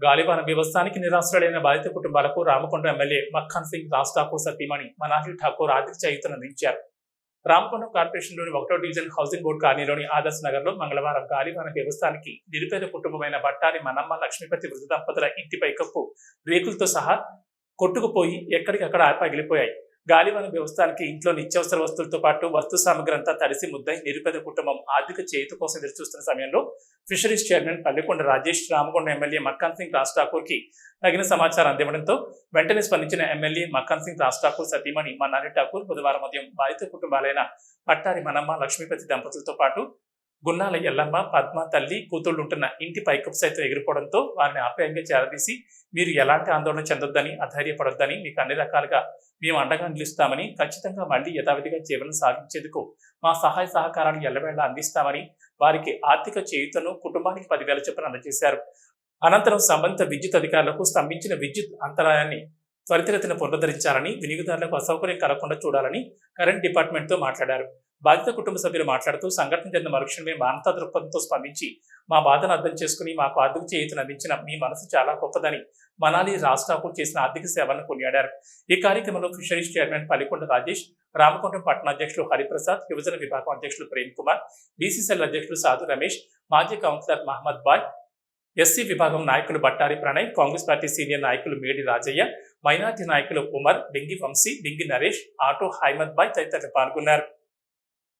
గాలివాన వ్యవస్థానికి నిరాశ్రయులైన బాధిత కుటుంబాలకు రామకొండ ఎమ్మెల్యే మక్కన్ సింగ్ రాజ్ ఠాకూర్ సతీమణి మనాలి ఠాకూర్ ఆర్థిక చేయూతను అందించారు. రామకొండ కార్పొరేషన్లోని ఒకటో డివిజన్ హౌసింగ్ బోర్డు కాలనీలోని ఆదర్శ్ నగర్లో మంగళవారం గాలివాన వ్యవస్థానికి నిరుపేద కుటుంబమైన బట్టారి మనమ్మ లక్ష్మీపతి వృద్ధ దంపతుల ఇంటిపై కప్పు రేకులతో సహా కొట్టుకుపోయి ఎక్కడికక్కడ పగిలిపోయాయి గాలివన వ్యవస్థానికి ఇంట్లో నిత్యావసర వస్తువులతో పాటు వస్తు సామగ్రి అంతా తడిసి ముద్దై నిరుపేద కుటుంబం ఆర్థిక చేతి కోసం ఎదురుచూస్తున్న సమయంలో fisheries chairman Pallekonda Rajesh Ramakonda MLA Makkan Singh Raj ఠాకూర్కి తగిన సమాచారం అందివ్వడంతో వెంటనే స్పందించిన ఎమ్మెల్యే మక్కాన్ సింగ్ రాజ్ ఠాకూర్ సతీమణి మన్నారి ఠాకూర్ బుధవారం ఉదయం బాధిత కుటుంబాలైన పట్టారి మనమ్మ లక్ష్మీపతి దంపతులతో పాటు గున్నాల ఎల్లమ్మ పద్మ తల్లి కూతుళ్ళు ఉంటున్న ఇంటి పైకప్పు సైతం ఎగిరిపోవడంతో వారిని ఆప్యాయంగా చేరదీసి మీరు ఎలాంటి ఆందోళన చెందొద్దని అధైర్యపడొద్దని మీకు అన్ని రకాలుగా మేము అండగా నిలుస్తామని ఖచ్చితంగా మళ్ళీ యథావిధిగా జీవనం సాగించేందుకు మా సహాయ సహకారాలు ఎల్లవేళ అందిస్తామని వారికి ఆర్థిక చేయుతను కుటుంబానికి పదివేల చొప్పున అందజేశారు. అనంతరం సంబంధిత విద్యుత్ అధికారులకు స్తంభించిన విద్యుత్ అంతరాయాన్ని త్వరితగతిన పునరుద్ధరించాలని వినియోగదారులకు అసౌకర్యం కలగకుండా చూడాలని కరెంట్ డిపార్ట్మెంట్తో మాట్లాడారు. బాధిత కుటుంబ సభ్యులు మాట్లాడుతూ సంఘటన చెందిన మరుక్షణమే మానవతా దృక్పథంతో స్పందించి మా బాధను అర్థం చేసుకుని మాకు ఆర్థిక చేయుతను అందించిన మీ మనసు చాలా గొప్పదని మనాలి రాష్ట్రాకు చేసిన ఆర్థిక సేవలను కొనియాడారు. ఈ కార్యక్రమంలో ఫిషరీస్ చైర్మన్ పల్లికొండ రాజేష్ రామకొండం పట్టణ అధ్యక్షులు హరిప్రసాద్ యువజన విభాగం అధ్యక్షులు ప్రేమ్ కుమార్ బీసీసీఎల్ అధ్యక్షులు సాధు రమేష్ మాజీ కౌన్సిలర్ మహమ్మద్ బాయ్ ఎస్సీ విభాగం నాయకులు బట్టారి ప్రణయ్ కాంగ్రెస్ పార్టీ సీనియర్ నాయకులు మేడి రాజయ్య మైనార్టీ నాయకులు ఉమర్ బింగి వంశీ బింగి నరేష్ ఆటో హైమద్ బాయ్ తదితరులు పాల్గొన్నారు.